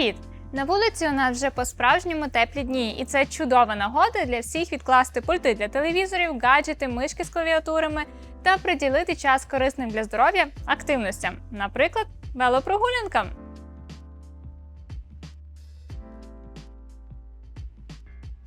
Привіт! На вулиці у нас вже по-справжньому теплі дні, і це чудова нагода для всіх відкласти пульти для телевізорів, гаджети, мишки з клавіатурами та приділити час корисним для здоров'я активностям, наприклад, велопрогулянкам.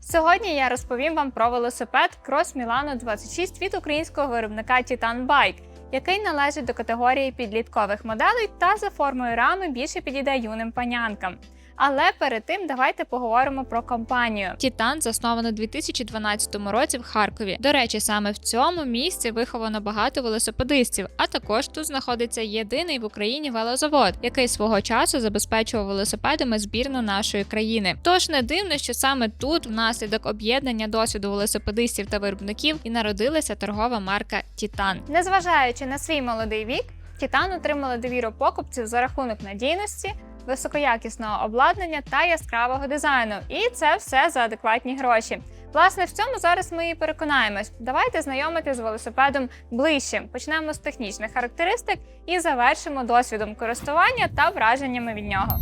Сьогодні я розповім вам про велосипед Cross Milano 26 від українського виробника Titan Bike, який належить до категорії підліткових моделей та за формою рами більше підійде юним панянкам. Але перед тим давайте поговоримо про компанію. Тітан засновано у 2012 році в Харкові. До речі, саме в цьому місці виховано багато велосипедистів. А також тут знаходиться єдиний в Україні велозавод, який свого часу забезпечував велосипедами збірну нашої країни. Тож не дивно, що саме тут, внаслідок об'єднання досвіду велосипедистів та виробників, і народилася торгова марка Тітан. Незважаючи на свій молодий вік, Титан отримали довіру покупців за рахунок надійності, високоякісного обладнання та яскравого дизайну. І це все за адекватні гроші. Власне, в цьому зараз ми і переконаємось. Давайте знайомити з велосипедом ближче. Почнемо з технічних характеристик і завершимо досвідом користування та враженнями від нього.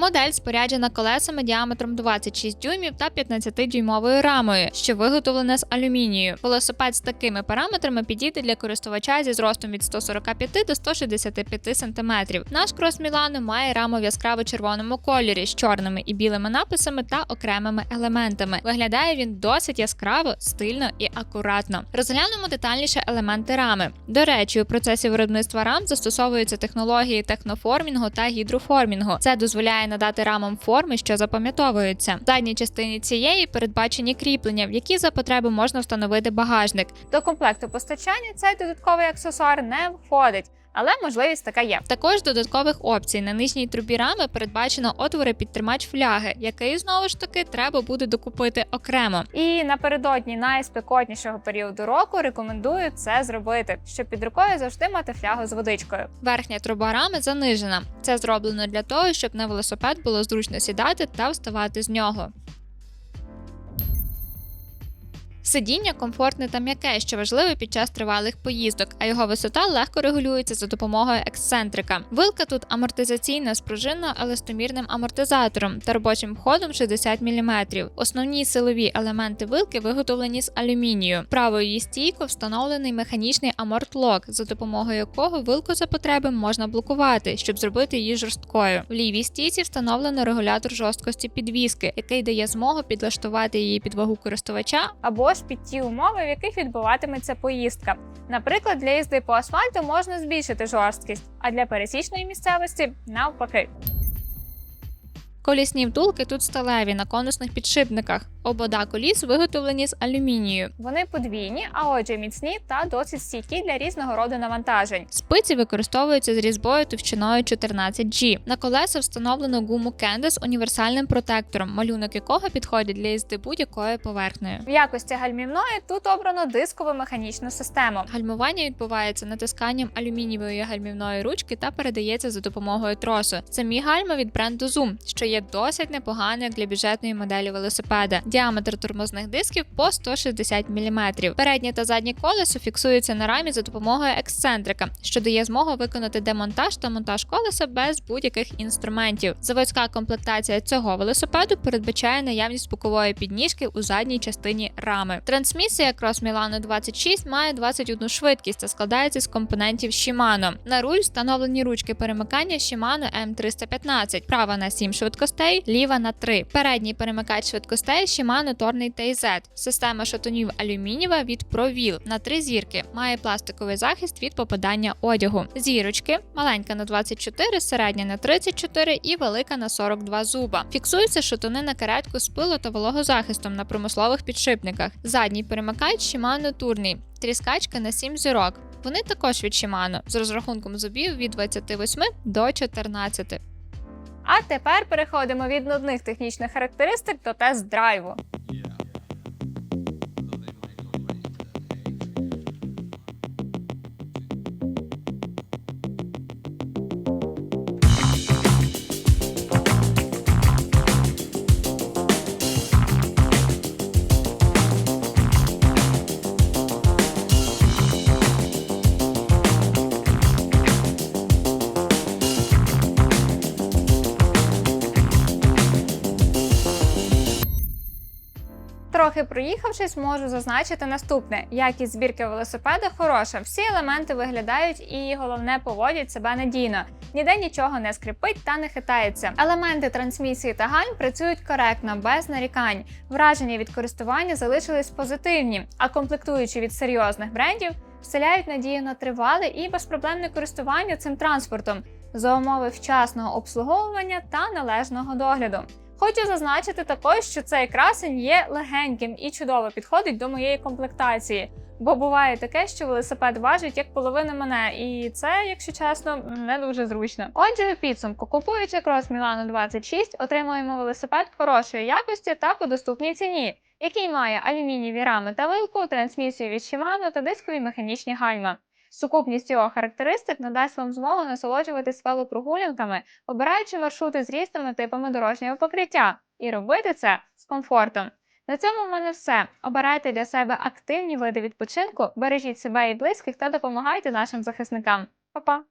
Модель споряджена колесами діаметром 26 дюймів та 15-дюймовою рамою, що виготовлена з алюмінію. Велосипед з такими параметрами підійде для користувача зі зростом від 145 до 165 см. Наш крос Мілано має раму в яскраво червоному кольорі з чорними і білими написами та окремими елементами. Виглядає він досить яскраво, стильно і акуратно. Розглянемо детальніше елементи рами. До речі, у процесі виробництва рам застосовуються технології техноформінгу та гідроформінгу. Це дозволяє надати рамам форми, що запам'ятовуються. В задній частині цієї передбачені кріплення, в які за потреби можна встановити багажник. До комплекту постачання цей додатковий аксесуар не входить. Але можливість така є. Також додаткових опцій на нижній трубі рами передбачено отвори під тримач фляги, який знову ж таки треба буде докупити окремо. І напередодні найспекотнішого періоду року рекомендую це зробити, щоб під рукою завжди мати флягу з водичкою. Верхня труба рами занижена. Це зроблено для того, щоб на велосипед було зручно сідати та вставати з нього. Сидіння комфортне та м'яке, що важливо під час тривалих поїздок, а його висота легко регулюється за допомогою ексцентрика. Вилка тут амортизаційна з пружинно-еластомірним амортизатором та робочим входом 60 мм. Основні силові елементи вилки виготовлені з алюмінію. Правою її стійко встановлений механічний амортлок, за допомогою якого вилку за потреби можна блокувати, щоб зробити її жорсткою. В лівій стійці встановлено регулятор жорсткості підвіски, який дає змогу підлаштувати її під вагу користувача або ж під ті умови, в яких відбуватиметься поїздка. Наприклад, для їзди по асфальту можна збільшити жорсткість, а для пересічної місцевості навпаки. Колісні втулки тут сталеві на конусних підшипниках. Обода коліс виготовлені з алюмінію. Вони подвійні, а отже міцні та досить стійкі для різного роду навантажень. Спиці використовуються з різьбою товщиною 14G. На колеса встановлено гуму Кенде з універсальним протектором, малюнок якого підходить для їзди будь-якою поверхнею. В якості гальмівної тут обрано дискову механічну систему. Гальмування відбувається натисканням алюмінієвої гальмівної ручки та передається за допомогою тросу. Самі гальма від бренду Zoom, що є досить непоганий як для бюджетної моделі велосипеда. Діаметр тормозних дисків по 160 мм. Переднє та заднє колесо фіксуються на рамі за допомогою ексцентрика, що дає змогу виконати демонтаж та монтаж колеса без будь-яких інструментів. Заводська комплектація цього велосипеду передбачає наявність бокової підніжки у задній частині рами. Трансмісія Cross Milano 26 має 21 швидкість та складається з компонентів Shimano. На руль встановлені ручки перемикання Shimano M315, права на 7 швидкостей, ліва на 3. Передній перемикач швидкостей Shimano Торний TZ. Система шатунів алюмінієва від ProWheel на три зірки. Має пластиковий захист від попадання одягу. Зірочки маленька на 24, середня на 34 і велика на 42 зуба. Фіксуються шатуни на каретку з пилу та вологозахистом на промислових підшипниках. Задній перемикач Shimano Турний. Тріскачка на 7 зірок. Вони також від Shimano з розрахунком зубів від 28 до 14. А тепер переходимо від нудних технічних характеристик до тест-драйву. Трохи проїхавшись, можу зазначити наступне: якість збірки велосипеда хороша. Всі елементи виглядають і головне поводять себе надійно. Ніде нічого не скрипить та не хитається. Елементи трансмісії та гальм працюють коректно, без нарікань. Враження від користування залишились позитивні, а комплектуючі від серйозних брендів вселяють надію на тривале і безпроблемне користування цим транспортом за умови вчасного обслуговування та належного догляду. Хочу зазначити також, що цей красень є легеньким і чудово підходить до моєї комплектації. Бо буває таке, що велосипед важить як половина мене, і це, якщо чесно, не дуже зручно. Отже, у підсумку, купуючи крос Мілано 26, отримуємо велосипед хорошої якості та по доступній ціні, який має алюмінієві рами та вилку, трансмісію від Shimano та дискові механічні гальма. Сукупність його характеристик надасть вам змогу насолоджуватись велопрогулянками, обираючи маршрути з різними типами дорожнього покриття, і робити це з комфортом. На цьому в мене все. Обирайте для себе активні види відпочинку, бережіть себе і близьких та допомагайте нашим захисникам. Па-па!